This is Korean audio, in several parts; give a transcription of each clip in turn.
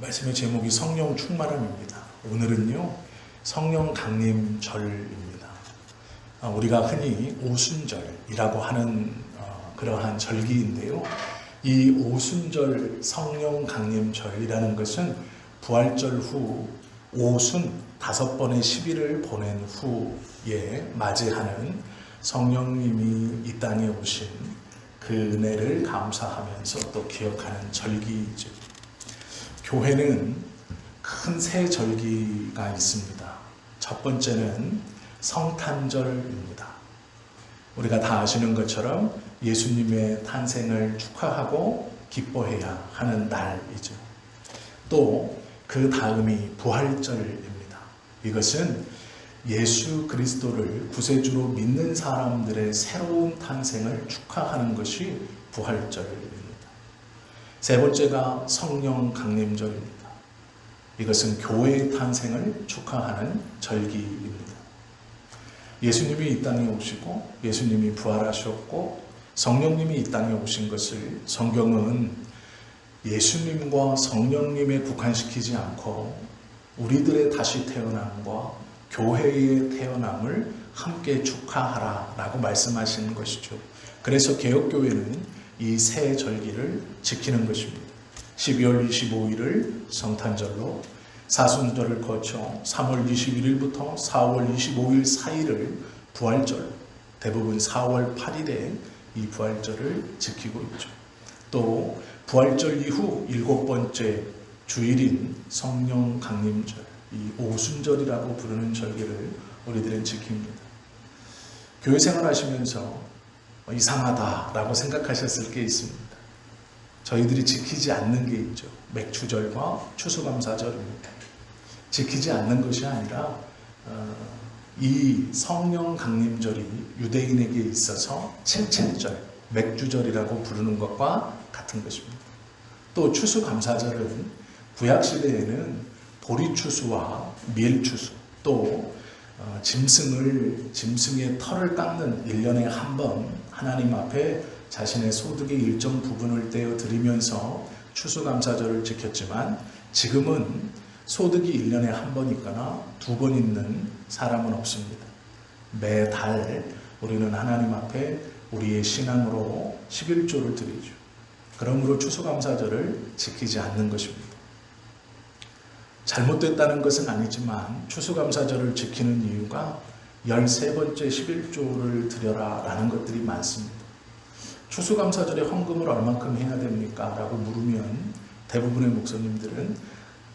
말씀의 제목이 성령 충만함입니다. 오늘은요, 성령 강림절입니다. 아, 우리가 흔히 오순절이라고 하는 어, 그러한 절기인데요. 이 오순절 성령 강림절이라는 것은 부활절 후 오순 다섯 번의 시비를 보낸 후에 맞이하는 성령님이 이 땅에 오신 그 은혜를 감사하면서 또 기억하는 절기이죠. 교회는 큰 세 절기가 있습니다. 첫 번째는 성탄절입니다. 우리가 다 아시는 것처럼 예수님의 탄생을 축하하고 기뻐해야 하는 날이죠. 또 그 다음이 부활절입니다. 이것은 예수 그리스도를 구세주로 믿는 사람들의 새로운 탄생을 축하하는 것이 부활절입니다. 세 번째가 성령 강림절입니다. 이것은 교회의 탄생을 축하하는 절기입니다. 예수님이 이 땅에 오시고 예수님이 부활하셨고 성령님이 이 땅에 오신 것을 성경은 예수님과 성령님에 국한시키지 않고 우리들의 다시 태어남과 교회의 태어남을 함께 축하하라 라고 말씀하시는 것이죠. 그래서 개혁교회는 이세 절기를 지키는 것입니다. 12월 25일을 성탄절로 사순절을 거쳐 3월 21일부터 4월 25일 사이를 부활절, 대부분 4월 8일에 이 부활절을 지키고 있죠. 또 부활절 이후 일곱 번째 주일인 성령 강림절, 이 오순절이라고 부르는 절기를 우리들은 지킵니다. 교회 생활하시면서 이상하다라고 생각하셨을 게 있습니다. 저희들이 지키지 않는 게 있죠. 맥추절과 추수감사절입니다. 지키지 않는 것이 아니라 어, 이 성령 강림절이 유대인에게 있어서 칠칠절, 맥주절이라고 부르는 것과 같은 것입니다. 또 추수감사절은 구약 시대에는 보리추수와 밀추수 또 어, 짐승을 짐승의 털을 깎는 1년에 한 번 하나님 앞에 자신의 소득의 일정 부분을 떼어 드리면서 추수감사절을 지켰지만 지금은 소득이 1년에 한 번 있거나 두 번 있는 사람은 없습니다. 매달 우리는 하나님 앞에 우리의 신앙으로 11조를 드리죠. 그러므로 추수감사절을 지키지 않는 것입니다. 잘못됐다는 것은 아니지만 추수감사절을 지키는 이유가 13번째 11조를 드려라 라는 것들이 많습니다. 추수감사절에 헌금을 얼만큼 해야 됩니까? 라고 물으면 대부분의 목사님들은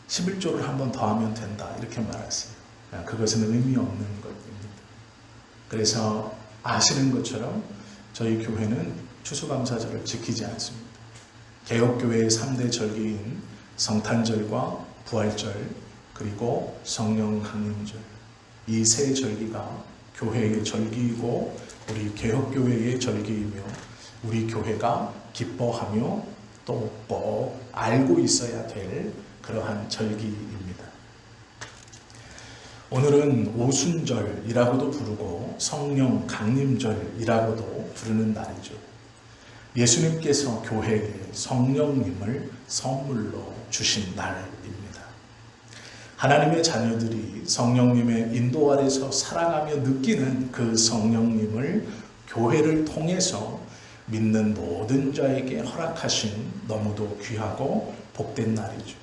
11조를 한 번 더 하면 된다 이렇게 말하세요. 그것은 의미 없는 것입니다. 그래서 아시는 것처럼 저희 교회는 추수감사절을 지키지 않습니다. 개혁교회의 3대 절기인 성탄절과 부활절 그리고 성령 강림절 이 세 절기가 교회의 절기이고 우리 개혁교회의 절기이며 우리 교회가 기뻐하며 또 꼭 알고 있어야 될 그러한 절기입니다. 오늘은 오순절이라고도 부르고 성령 강림절이라고도 부르는 날이죠. 예수님께서 교회에 성령님을 선물로 주신 날입니다. 하나님의 자녀들이 성령님의 인도 아래서 살아가며 느끼는 그 성령님을 교회를 통해서 믿는 모든 자에게 허락하신 너무도 귀하고 복된 날이죠.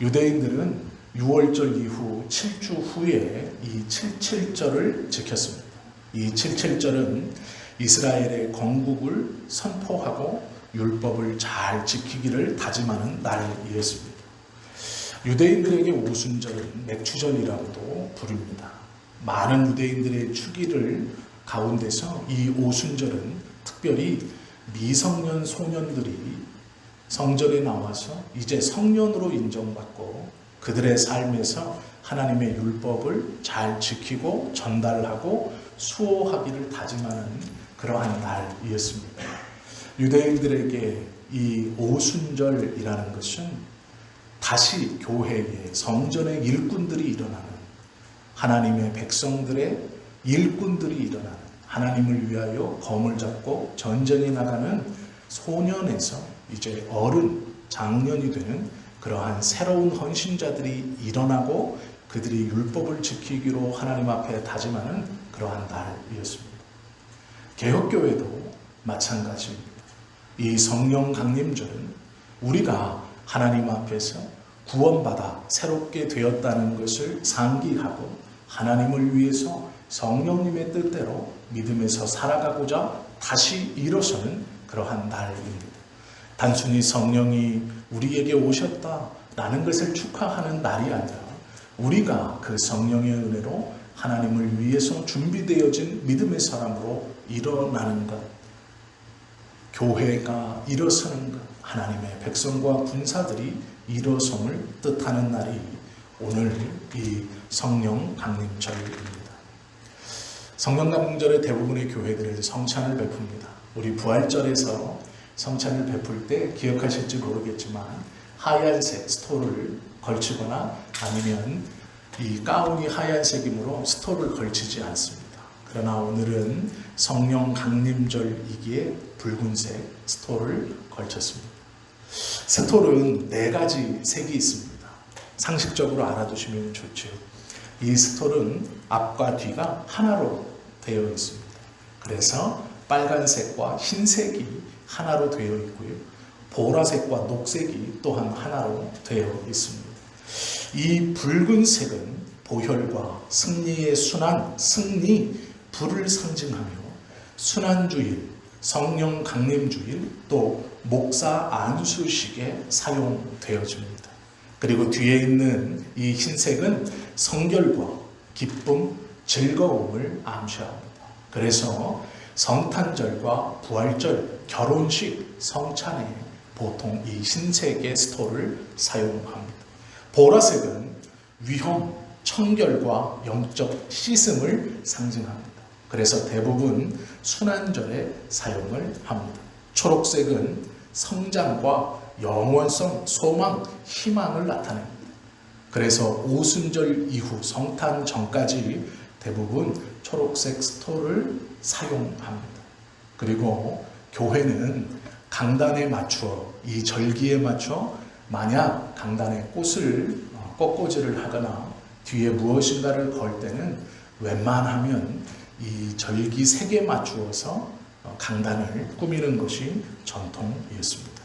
유대인들은 6월절 이후 7주 후에 이 77절을 지켰습니다. 이 77절은 이스라엘의 건국을 선포하고 율법을 잘 지키기를 다짐하는 날이었습니다. 유대인들에게 오순절은 맥추절이라고도 부릅니다. 많은 유대인들의 추기를 가운데서 이 오순절은 특별히 미성년 소년들이 성전에 나와서 이제 성년으로 인정받고 그들의 삶에서 하나님의 율법을 잘 지키고 전달하고 수호하기를 다짐하는 그러한 날이었습니다. 유대인들에게 이 오순절이라는 것은 다시 교회에 성전의 일꾼들이 일어나는 하나님의 백성들의 일꾼들이 일어나는 하나님을 위하여 검을 잡고 전쟁에 나가는 소년에서 이제 어른, 장년이 되는 그러한 새로운 헌신자들이 일어나고 그들이 율법을 지키기로 하나님 앞에 다짐하는 그러한 날이었습니다. 개혁교회도 마찬가지입니다. 이 성령 강림절은 우리가 하나님 앞에서 구원받아 새롭게 되었다는 것을 상기하고 하나님을 위해서 성령님의 뜻대로 믿음에서 살아가고자 다시 일어서는 그러한 날입니다. 단순히 성령이 우리에게 오셨다라는 것을 축하하는 날이 아니라 우리가 그 성령의 은혜로 하나님을 위해서 준비되어진 믿음의 사람으로 일어나는 것, 교회가 일어서는 것, 하나님의 백성과 군사들이 일어섬을 뜻하는 날이 오늘 이 성령 강림절입니다. 성령 강림절에 대부분의 교회들에서 성찬을 베풉니다. 우리 부활절에서 성찬을 베풀 때 기억하실지 모르겠지만 하얀색 스토를 걸치거나 아니면 이 가운이 하얀색이므로 스토를 걸치지 않습니다. 그러나 오늘은 성령 강림절이기에 붉은색 스토를 걸쳤습니다. 스톨은 네 가지 색이 있습니다. 상식적으로 알아두시면 좋죠. 이 스톨은 앞과 뒤가 하나로 되어 있습니다. 그래서 빨간색과 흰색이 하나로 되어 있고요. 보라색과 녹색이 또한 하나로 되어 있습니다. 이 붉은색은 보혈과 승리의 순환, 승리, 불을 상징하며 순환주일, 성령 강림주일, 또 목사 안수식에 사용되어집니다. 그리고 뒤에 있는 이 흰색은 성결과 기쁨, 즐거움을 암시합니다. 그래서 성탄절과 부활절, 결혼식, 성찬에 보통 이 흰색의 스토를 사용합니다. 보라색은 위험, 청결과 영적 씻음을 상징합니다. 그래서 대부분 순환절에 사용을 합니다. 초록색은 성장과 영원성, 소망, 희망을 나타냅니다. 그래서 오순절 이후 성탄 전까지 대부분 초록색 스토를 사용합니다. 그리고 교회는 강단에 맞추어 이 절기에 맞춰 만약 강단에 꽃을 어, 꺾꽂이를 하거나 뒤에 무엇인가를 걸 때는 웬만하면 이 절기 색에 맞추어서 어, 강단을 꾸미는 것이 전통이었습니다.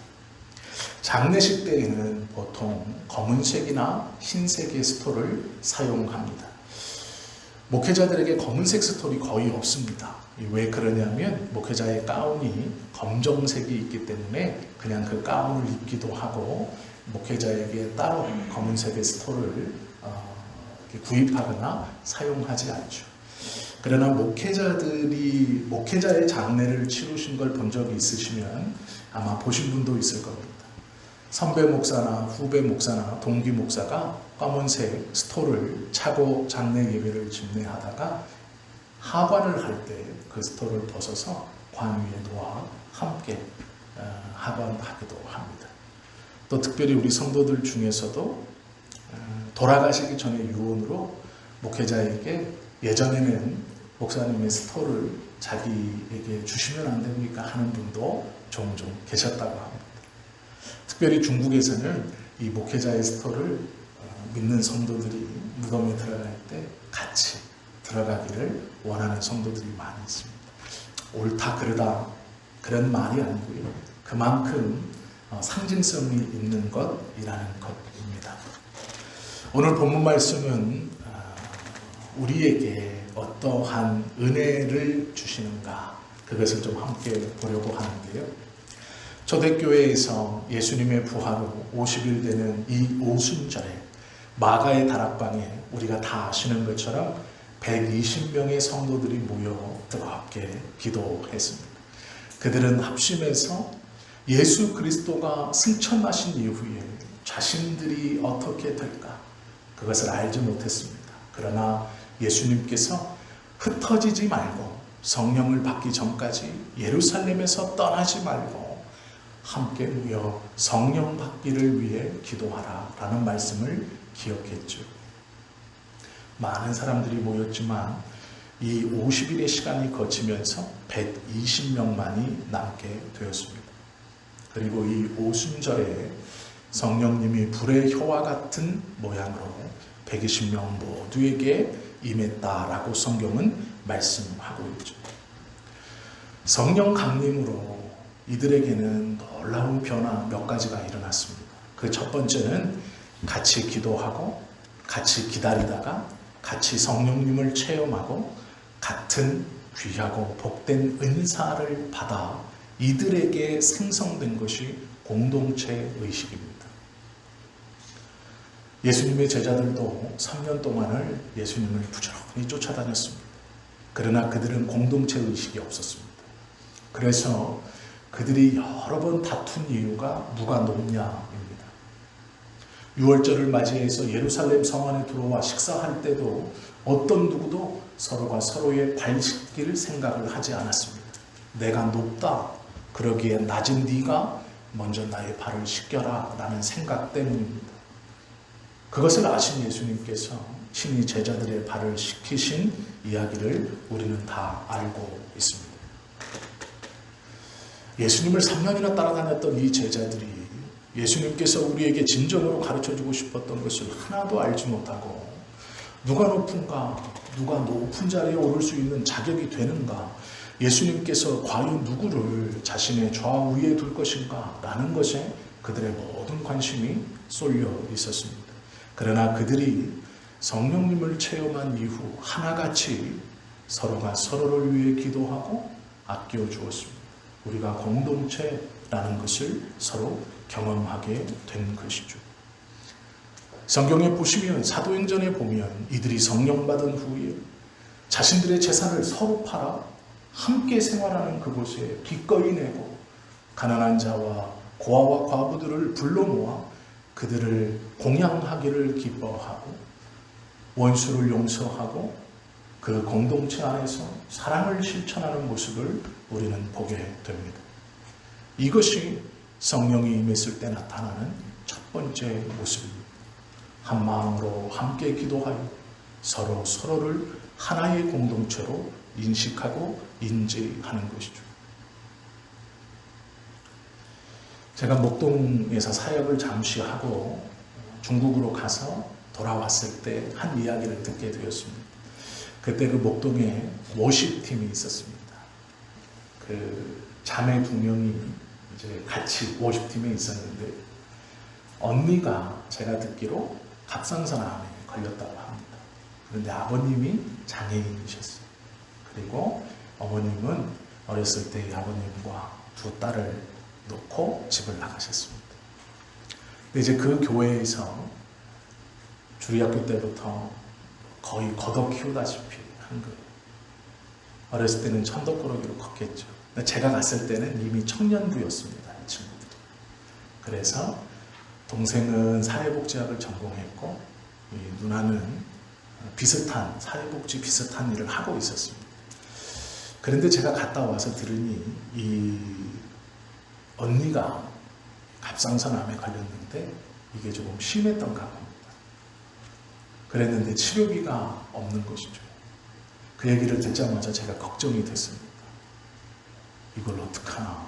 장례식 때에는 보통 검은색이나 흰색의 스토를 사용합니다. 목회자들에게 검은색 스토리 거의 없습니다. 왜 그러냐면 목회자의 가운이 검정색이 있기 때문에 그냥 그 가운을 입기도 하고 목회자에게 따로 검은색의 스토를 어, 구입하거나 사용하지 않죠. 그러나 목회자들이 목회자의 장례를 치르신 걸 본 적이 있으시면 아마 보신 분도 있을 겁니다. 선배 목사나 후배 목사나 동기 목사가 검은색 스토를 차고 장례 예배를 집례하다가 하관을 할 때 그 스토를 벗어서 관 위에 놓아 함께 어, 하관하기도 합니다. 또 특별히 우리 성도들 중에서도 어, 돌아가시기 전에 유언으로 목회자에게 예전에는 목사님의 스토를 자기에게 주시면 안 됩니까 하는 분도 종종 계셨다고 합니다. 특별히 중국에서는 이 목회자의 스토를 어, 믿는 성도들이 무덤에 들어갈 때 같이 들어가기를 원하는 성도들이 많이 있습니다. 옳다 그르다 그런 말이 아니고요. 그만큼 어, 상징성이 있는 것이라는 것입니다. 오늘 본문 말씀은 어, 우리에게 어떠한 은혜를 주시는가 그것을 좀 함께 보려고 하는데요. 초대교회에서 예수님의 부활 후 50일 되는 이 오순절에 마가의 다락방에 우리가 다 아시는 것처럼 120명의 성도들이 모여 뜨겁게 기도했습니다. 그들은 합심해서 예수 그리스도가 승천하신 이후에 자신들이 어떻게 될까 그것을 알지 못했습니다. 그러나 예수님께서 흩어지지 말고 성령을 받기 전까지 예루살렘에서 떠나지 말고 함께 모여 성령 받기를 위해 기도하라 라는 말씀을 기억했죠. 많은 사람들이 모였지만 이 50일의 시간이 거치면서 120명만이 남게 되었습니다. 그리고 이 오순절에 성령님이 불의 혀와 같은 모양으로 120명 모두에게 임했다라고 성경은 말씀하고 있죠. 성령 강림으로 이들에게는 놀라운 변화 몇 가지가 일어났습니다. 그 첫 번째는 같이 기도하고 같이 기다리다가 같이 성령님을 체험하고 같은 귀하고 복된 은사를 받아 이들에게 생성된 것이 공동체 의식입니다. 예수님의 제자들도 3년 동안을 예수님을 부지런히 쫓아다녔습니다. 그러나 그들은 공동체 의식이 없었습니다. 그래서 그들이 여러 번 다툰 이유가 누가 높냐입니다. 6월절을 맞이해서 예루살렘 성 안에 들어와 식사할 때도 어떤 누구도 서로가 서로의 발 씻길 생각을 하지 않았습니다. 내가 높다. 그러기에 낮은 네가 먼저 나의 발을 씻겨라 라는 생각 때문입니다. 그것을 아신 예수님께서 친히 제자들의 발을 씻기신 이야기를 우리는 다 알고 있습니다. 예수님을 3년이나 따라다녔던 이 제자들이 예수님께서 우리에게 진정으로 가르쳐 주고 싶었던 것을 하나도 알지 못하고 누가 높은가, 누가 높은 자리에 오를 수 있는 자격이 되는가, 예수님께서 과연 누구를 자신의 좌우에 둘 것인가 라는 것에 그들의 모든 관심이 쏠려 있었습니다. 그러나 그들이 성령님을 체험한 이후 하나같이 서로가 서로를 위해 기도하고 아껴 주었습니다. 우리가 공동체라는 것을 서로 경험하게 된 것이죠. 성경에 보시면 사도행전에 보면 이들이 성령 받은 후에 자신들의 재산을 서로 팔아 함께 생활하는 그곳에 기꺼이 내고 가난한 자와 고아와 과부들을 불러 모아 그들을 공양하기를 기뻐하고 원수를 용서하고 그 공동체 안에서 사랑을 실천하는 모습을 우리는 보게 됩니다. 이것이 성령이 임했을 때 나타나는 첫 번째 모습입니다. 한 마음으로 함께 기도하여 서로 서로를 하나의 공동체로 인식하고 인지하는 것이죠. 제가 목동에서 사역을 잠시 하고 중국으로 가서 돌아왔을 때 한 이야기를 듣게 되었습니다. 그때 그 목동에 워십팀이 있었습니다. 그 자매 두 명이 이제 같이 워십팀에 있었는데 언니가 제가 듣기로 갑상선암에 걸렸다고 합니다. 그런데 아버님이 장애인이셨어요. 그리고 어머님은 어렸을 때 아버님과 두 딸을 놓고 집을 나가셨습니다. 근데 이제 그 교회에서 주리학교 때부터 거의 걷어 키우다시피 한 거예요. 어렸을 때는 천덕꾸러기로 컸겠죠. 제가 갔을 때는 이미 청년부였습니다. 이 친구들이. 그래서 동생은 사회복지학을 전공했고 이 누나는 비슷한 사회복지 비슷한 일을 하고 있었습니다. 그런데 제가 갔다 와서 들으니 이 언니가 갑상선암에 걸렸는데 이게 조금 심했던가 봅니다. 그랬는데 치료비가 없는 것이죠. 그 얘기를 듣자마자 제가 걱정이 됐습니다. 이걸 어떡하나.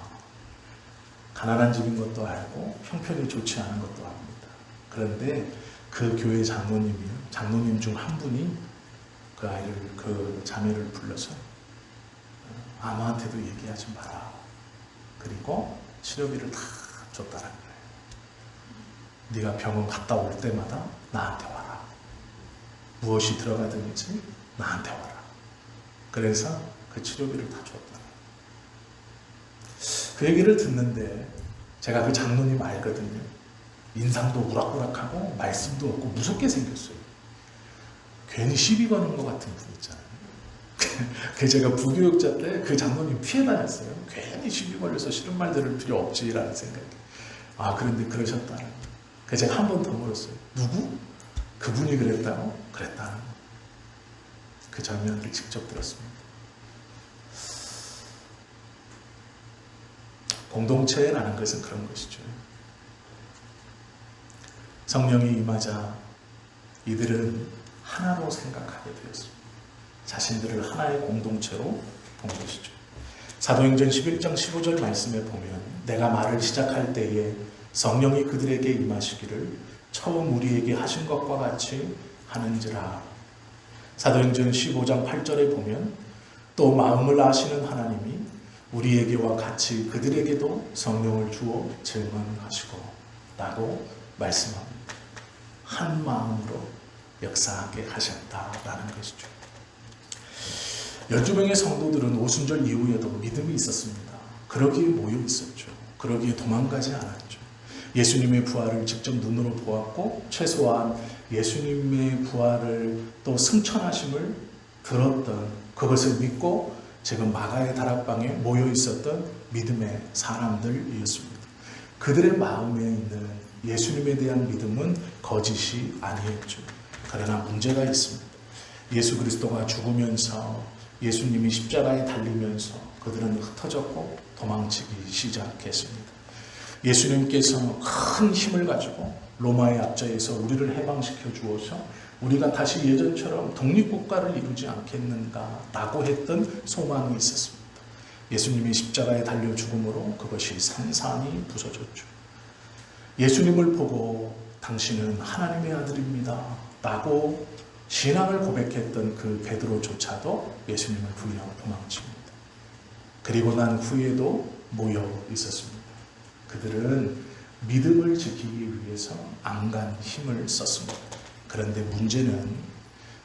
가난한 집인 것도 알고 형편이 좋지 않은 것도 압니다. 그런데 그 교회 장로님이 장로님 중 한 분이 그 아이를 그 자매를 불러서 아무한테도 얘기하지 마라. 그리고 치료비를 다 줬다는 거예요. 네가 병원 갔다 올 때마다 나한테 와라. 무엇이 들어가든지 나한테 와라. 그래서 그 치료비를 다 줬다. 그 얘기를 듣는데 제가 그 장로님 알거든요. 인상도 우락부락하고 말씀도 없고 무섭게 생겼어요. 괜히 시비 거는 것 같은 분 있잖아요. 그 제가 부교육자 때 그 장로님 피해 다녔어요. 괜히 시비 걸려서 싫은 말 들을 필요 없지라는 생각이. 아 그런데 그러셨다는. 그 제가 한 번 더 물었어요. 누구? 그분이 그랬다고? 그랬다는. 그 장면을 직접 들었습니다. 공동체라는 것은 그런 것이죠. 성령이 임하자 이들은 하나로 생각하게 되었습니다. 자신들을 하나의 공동체로 본 것이죠. 사도행전 11장 15절 말씀에 보면 내가 말을 시작할 때에 성령이 그들에게 임하시기를 처음 우리에게 하신 것과 같이 하는지라. 사도행전 15장 8절에 보면 또 마음을 아시는 하나님이 우리에게와 같이 그들에게도 성령을 주어 증언하시고 라고 말씀합니다. 한 마음으로 역사하게 하셨다라는 것이죠. 명의 성도들은 오순절 이후에도 믿음이 있었습니다. 그러기에 모여 있었죠. 그러기에 도망가지 않았죠. 예수님의 부활을 직접 눈으로 보았고 최소한 예수님의 부활을 또 승천하심을 들었던 그것을 믿고 지금 마가의 다락방에 모여 있었던 믿음의 사람들이었습니다. 그들의 마음에 있는 예수님에 대한 믿음은 거짓이 아니었죠. 그러나 문제가 있습니다. 예수 그리스도가 죽으면서 예수님이 십자가에 달리면서 그들은 흩어졌고 도망치기 시작했습니다. 예수님께서 큰 힘을 가지고 로마의 압자에서 우리를 해방시켜 주어서 우리가 다시 예전처럼 독립국가를 이루지 않겠는가라고 했던 소망이 있었습니다. 예수님이 십자가에 달려 죽음으로 그것이 산산이 부서졌죠. 예수님을 보고 당신은 하나님의 아들입니다. 라고 신앙을 고백했던 그 베드로조차도 예수님을 부인하고 도망칩니다. 그리고 난 후에도 모여 있었습니다. 그들은 믿음을 지키기 위해서 안간 힘을 썼습니다. 그런데 문제는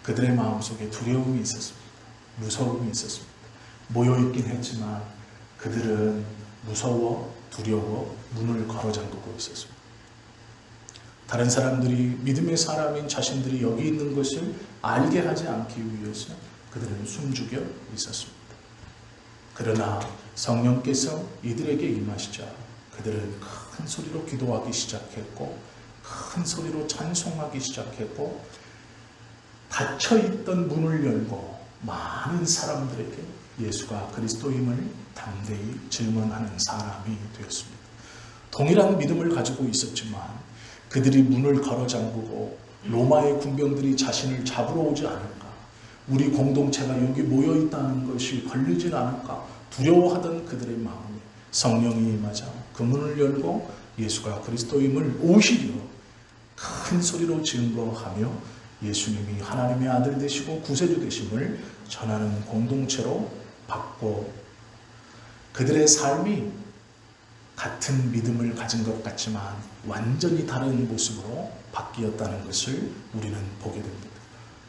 그들의 마음속에 두려움이 있었습니다. 무서움이 있었습니다. 모여 있긴 했지만 그들은 무서워, 두려워 문을 걸어 잠그고 있었습니다. 다른 사람들이 믿음의 사람인 자신들이 여기 있는 것을 알게 하지 않기 위해서 그들은 숨죽여 있었습니다. 그러나 성령께서 이들에게 임하시자 그들은 큰 소리로 기도하기 시작했고 큰 소리로 찬송하기 시작했고 닫혀 있던 문을 열고 많은 사람들에게 예수가 그리스도임을 담대히 증언하는 사람이 되었습니다. 동일한 믿음을 가지고 있었지만 그들이 문을 걸어 잠그고 로마의 군병들이 자신을 잡으러 오지 않을까? 우리 공동체가 여기 모여 있다는 것이 걸리진 않을까? 두려워하던 그들의 마음에 성령이 임하자 그 문을 열고 예수가 그리스도임을 오시려 큰 소리로 증거하며 예수님이 하나님의 아들 되시고 구세주 되심을 전하는 공동체로 바꿔 그들의 삶이 같은 믿음을 가진 것 같지만 완전히 다른 모습으로 바뀌었다는 것을 우리는 보게 됩니다.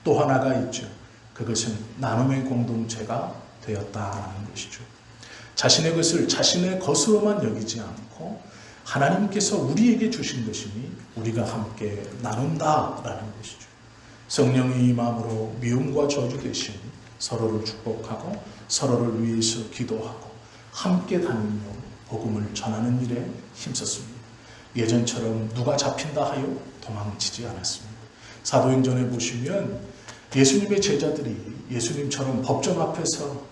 또 하나가 있죠. 그것은 나눔의 공동체가 되었다라는 것이죠. 자신의 것을 자신의 것으로만 여기지 않고 하나님께서 우리에게 주신 것이니 우리가 함께 나눈다라는 것이죠. 성령의 마음으로 미움과 저주 대신 서로를 축복하고 서로를 위해서 기도하고 함께 다니며 복음을 전하는 일에 힘썼습니다. 예전처럼 누가 잡힌다 하여 도망치지 않았습니다. 사도행전에 보시면 예수님의 제자들이 예수님처럼 법정 앞에서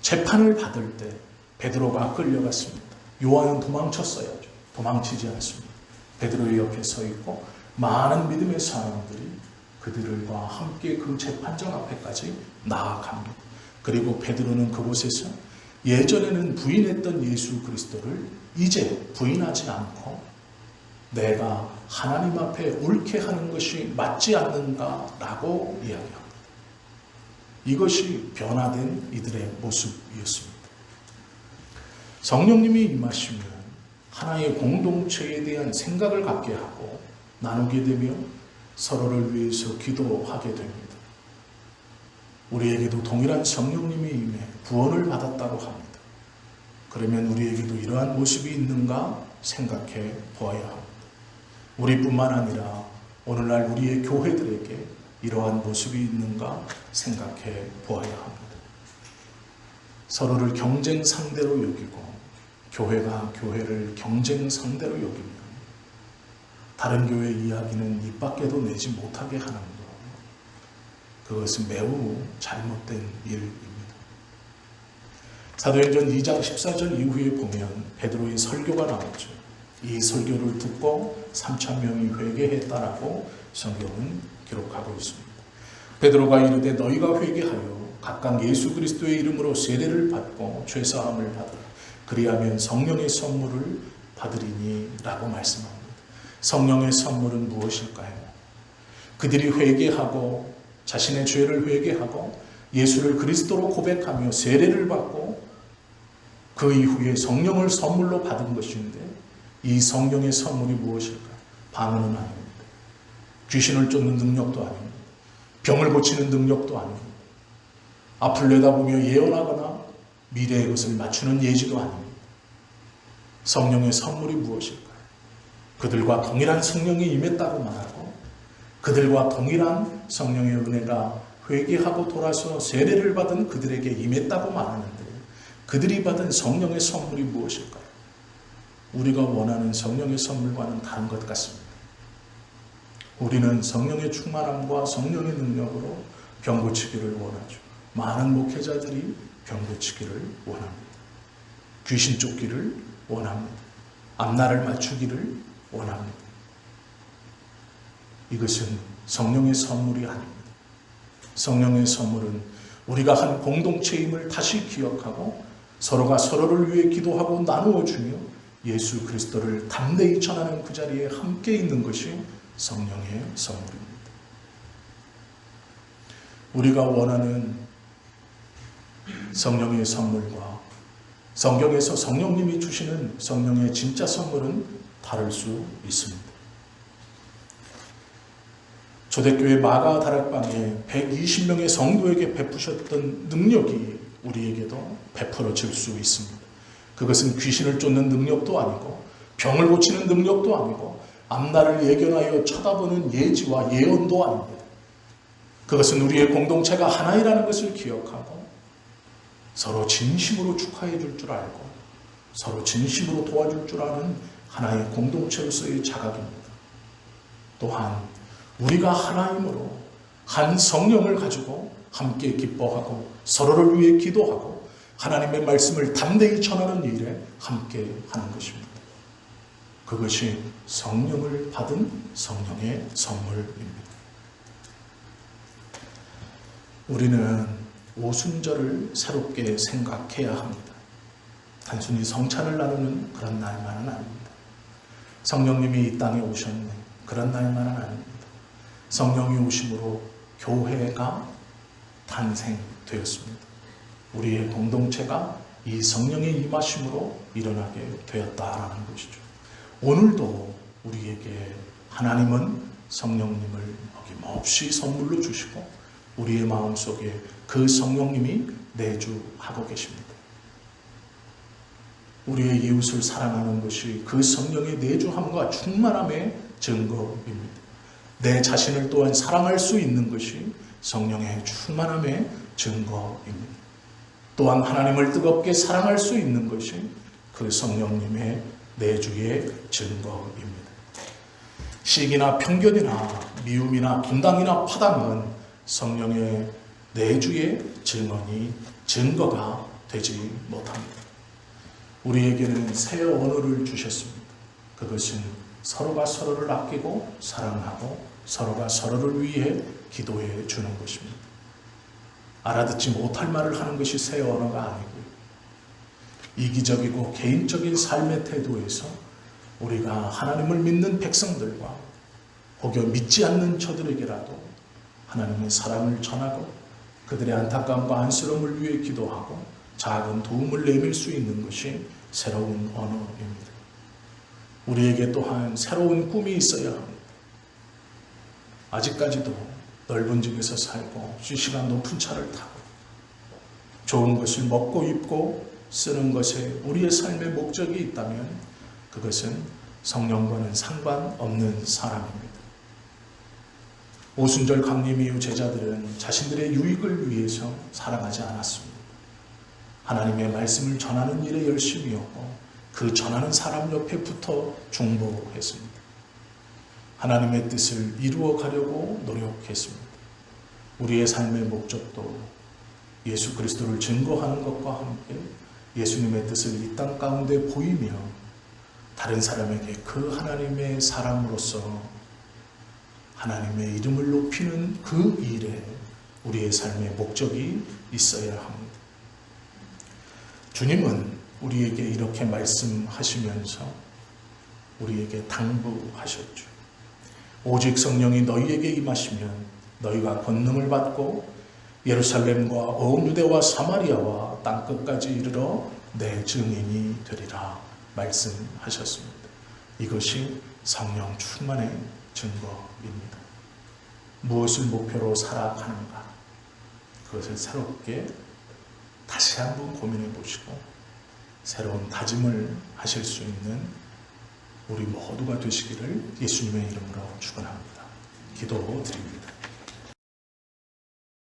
재판을 받을 때 베드로가 끌려갔습니다. 요한은 도망쳤어야죠. 도망치지 않습니다. 베드로의 옆에 서 있고 많은 믿음의 사람들이 그들과 함께 그 재판정 앞에까지 나아갑니다. 그리고 베드로는 그곳에서 예전에는 부인했던 예수 그리스도를 이제 부인하지 않고 내가 하나님 앞에 옳게 하는 것이 맞지 않는가라고 이야기합니다. 이것이 변화된 이들의 모습이었습니다. 성령님이 임하시면 하나의 공동체에 대한 생각을 갖게 하고 나누게 되며 서로를 위해서 기도하게 됩니다. 우리에게도 동일한 성령님이 임해 구원을 받았다고 합니다. 그러면 우리에게도 이러한 모습이 있는가 생각해 보아야 합니다. 우리뿐만 아니라 오늘날 우리의 교회들에게 이러한 모습이 있는가 생각해 보아야 합니다. 서로를 경쟁 상대로 여기고 교회가 교회를 경쟁 상대로 여기면 다른 교회 이야기는 입 밖에도 내지 못하게 하는 것. 그것은 매우 잘못된 일입니다. 사도행전 2장 14절 이후에 보면 베드로의 설교가 나오죠. 이 설교를 듣고 3천 명이 회개했다라고 성경은 기록하고 있습니다. 베드로가 이르되 너희가 회개하여 각각 예수 그리스도의 이름으로 세례를 받고 죄사함을 받으라. 그리하면 성령의 선물을 받으리니 라고 말씀합니다. 성령의 선물은 무엇일까요? 그들이 회개하고 자신의 죄를 회개하고 예수를 그리스도로 고백하며 세례를 받고 그 이후에 성령을 선물로 받은 것인데 이 성령의 선물이 무엇일까? 방언은 아닙니다. 귀신을 쫓는 능력도 아닙니다. 병을 고치는 능력도 아닙니다. 앞을 내다보며 예언하거나 미래의 것을 맞추는 예지도 아닙니다. 성령의 선물이 무엇일까요? 그들과 동일한 성령이 임했다고 말하고 그들과 동일한 성령의 은혜가 회개하고 돌아서 세례를 받은 그들에게 임했다고 말하는데 그들이 받은 성령의 선물이 무엇일까요? 우리가 원하는 성령의 선물과는 다른 것 같습니다. 우리는 성령의 충만함과 성령의 능력으로 병 고치기를 원하죠. 많은 목회자들이 병 고치기를 원합니다. 귀신 쫓기를 원합니다. 앞날을 맞추기를 원합니다. 이것은 성령의 선물이 아닙니다. 성령의 선물은 우리가 한 공동체임을 다시 기억하고 서로가 서로를 위해 기도하고 나누어 주며 예수 그리스도를 담대히 전하는 그 자리에 함께 있는 것이 성령의 선물입니다. 우리가 원하는 성령의 선물과 성경에서 성령님이 주시는 성령의 진짜 선물은 다를 수 있습니다. 초대교회 마가 다락방에 120명의 성도에게 베푸셨던 능력이 우리에게도 베풀어질 수 있습니다. 그것은 귀신을 쫓는 능력도 아니고 병을 고치는 능력도 아니고 앞날을 예견하여 쳐다보는 예지와 예언도 아닙니다. 그것은 우리의 공동체가 하나이라는 것을 기억하고 서로 진심으로 축하해 줄 줄 알고 서로 진심으로 도와줄 줄 아는 하나의 공동체로서의 자각입니다. 또한 우리가 하나님으로 한 성령을 가지고 함께 기뻐하고 서로를 위해 기도하고 하나님의 말씀을 담대히 전하는 일에 함께 하는 것입니다. 그것이 성령을 받은 성령의 선물입니다. 우리는 오순절을 새롭게 생각해야 합니다. 단순히 성찬을 나누는 그런 날만은 아닙니다. 성령님이 이 땅에 오셨네. 그런 날만은 아닙니다. 성령이 오심으로 교회가 탄생되었습니다. 우리의 공동체가 이 성령의 임하심으로 일어나게 되었다라는 것이죠. 오늘도 우리에게 하나님은 성령님을 어김없이 선물로 주시고 우리의 마음속에 그 성령님이 내주하고 계십니다. 우리의 이웃을 사랑하는 것이 그 성령의 내주함과 충만함의 증거입니다. 내 자신을 또한 사랑할 수 있는 것이 성령의 충만함의 증거입니다. 또한 하나님을 뜨겁게 사랑할 수 있는 것이 그 성령님의 내주의 증거입니다. 시기나 편견이나 미움이나 분당이나 파당은 성령의 내주의 증언이 증거가 되지 못합니다. 우리에게는 새 언어를 주셨습니다. 그것은 서로가 서로를 아끼고 사랑하고 서로가 서로를 위해 기도해 주는 것입니다. 알아듣지 못할 말을 하는 것이 새 언어가 아니고요. 이기적이고 개인적인 삶의 태도에서 우리가 하나님을 믿는 백성들과 혹여 믿지 않는 저들에게라도 하나님의 사랑을 전하고 그들의 안타까움과 안쓰러움을 위해 기도하고 작은 도움을 내밀 수 있는 것이 새로운 언어입니다. 우리에게 또한 새로운 꿈이 있어야 합니다. 아직까지도 넓은 집에서 살고 시시간 높은 차를 타고 좋은 것을 먹고 입고 쓰는 것에 우리의 삶의 목적이 있다면 그것은 성령과는 상관없는 사람입니다. 오순절 강림 이후 제자들은 자신들의 유익을 위해서 살아가지 않았습니다. 하나님의 말씀을 전하는 일에 열심이었고 그 전하는 사람 옆에 붙어 중보했습니다. 하나님의 뜻을 이루어 가려고 노력했습니다. 우리의 삶의 목적도 예수 그리스도를 증거하는 것과 함께 예수님의 뜻을 이 땅 가운데 보이며 다른 사람에게 그 하나님의 사람으로서 하나님의 이름을 높이는 그 일에 우리의 삶의 목적이 있어야 합니다. 주님은 우리에게 이렇게 말씀하시면서 우리에게 당부하셨죠. 오직 성령이 너희에게 임하시면 너희가 권능을 받고 예루살렘과 온 유대와 사마리아와 땅 끝까지 이르러 내 증인이 되리라 말씀하셨습니다. 이것이 성령 충만의 증거입니다. 무엇을 목표로 살아가는가? 그것을 새롭게 다시 한번 고민해 보시고 새로운 다짐을 하실 수 있는 우리 모두가 되시기를 예수님의 이름으로 축원합니다. 기도 드립니다.